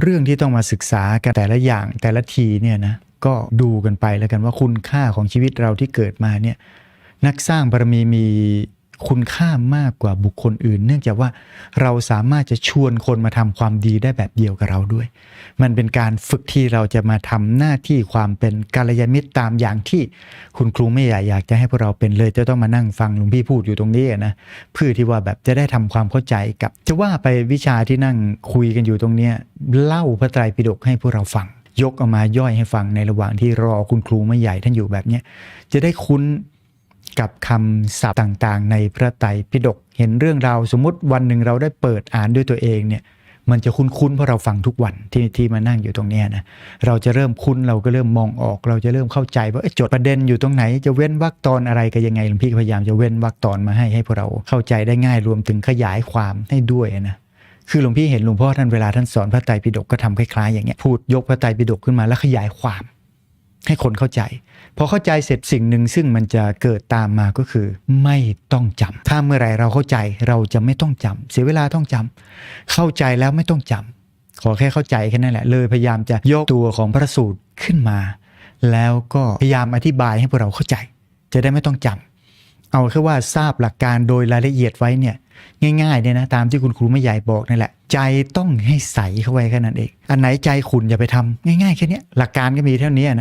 เรื่องที่ต้องมาศึกษากันแต่ละอย่างแต่ละทีเนี่ยนะก็ดูกันไปแล้วกันว่าคุณค่าของชีวิตเราที่เกิดมาเนี่ยนักสร้างบารมีมี คุณค่ามากกว่าบุคคลอื่น เนื่องจากว่าเราสามารถจะชวนคนมาทำความดีได้แบบเดียวกับเราด้วย มันเป็นการฝึกที่เราจะมาทำหน้าที่ความเป็นกัลยาณมิตรตามอย่างที่คุณครูไม่อยากอยากจะให้พวกเราเป็นเลยจะต้องมานั่งฟังหลวงพี่พูดอยู่ตรงนี้นะเพื่อที่ว่าแบบจะได้ทำความเข้าใจกับ จะว่าไปวิชาที่นั่งคุยกันอยู่ตรงเนี้ยเล่าพระไตรปิฎกให้พวกเราฟังยกเอามาย่อยให้ฟังในระหว่างที่รอคุณครูไม่ใหญ่ท่านอยู่แบบเนี้ยจะได้คุ้น กับคำศัพท์ต่างๆ ในพระไตรปิฎกเห็นเรื่องราวสมมติวันหนึ่งเราได้เปิดอ่านด้วยตัวเองเนี่ยมันจะคุ้นๆเพราะเราฟังทุกวันที่ที่มานั่งอยู่ตรงนี้นะเราจะเริ่มคุ้นเราก็เริ่มมองออก เราจะเริ่มเข้าใจว่าเอ๊ะจดประเด็นอยู่ตรงไหน จะเว้นวรรคตอนอะไรกันยังไงหลวงพี่พยายามจะเว้นวรรคตอนมาให้ให้พวกเราเข้าใจได้ง่ายรวมถึงขยายความให้ด้วยนะคือหลวงพี่เห็นหลวงพ่อท่านเวลาท่านสอนพระไตรปิฎกก็ทำคล้ายๆอย่างเงี้ยพูดยกพระไตรปิฎกขึ้นมาแล้วขยายความ ให้คนเข้าใจพอเข้าใจเสร็จสิ่งหนึ่งซึ่งมันจะเกิดตามมาก็คือ ไม่ต้องจำถ้าเมื่อไรเราเข้าใจเราจะไม่ต้องจำเสียเวลาต้องจำเข้าใจแล้วไม่ต้องจำขอแค่เข้าใจแค่นั้นแหละ เลยพยายามจะยกตัวของพระสูตรขึ้นมา แล้วก็พยายามอธิบายให้พวกเราเข้าใจ จะได้ไม่ต้องจำเอาแค่ว่าทราบหลักการโดยรายละเอียดไว้เนี่ยง่ายๆเนี่ยนะตามที่คุณครูไม่ใหญ่บอกนั่นแหละ ใจต้องให้ใสเข้าไว้แค่นั้นเอง อันไหนใจขุนอย่าไปทำง่ายๆแค่นี้หลักการก็มีเท่านี้นะ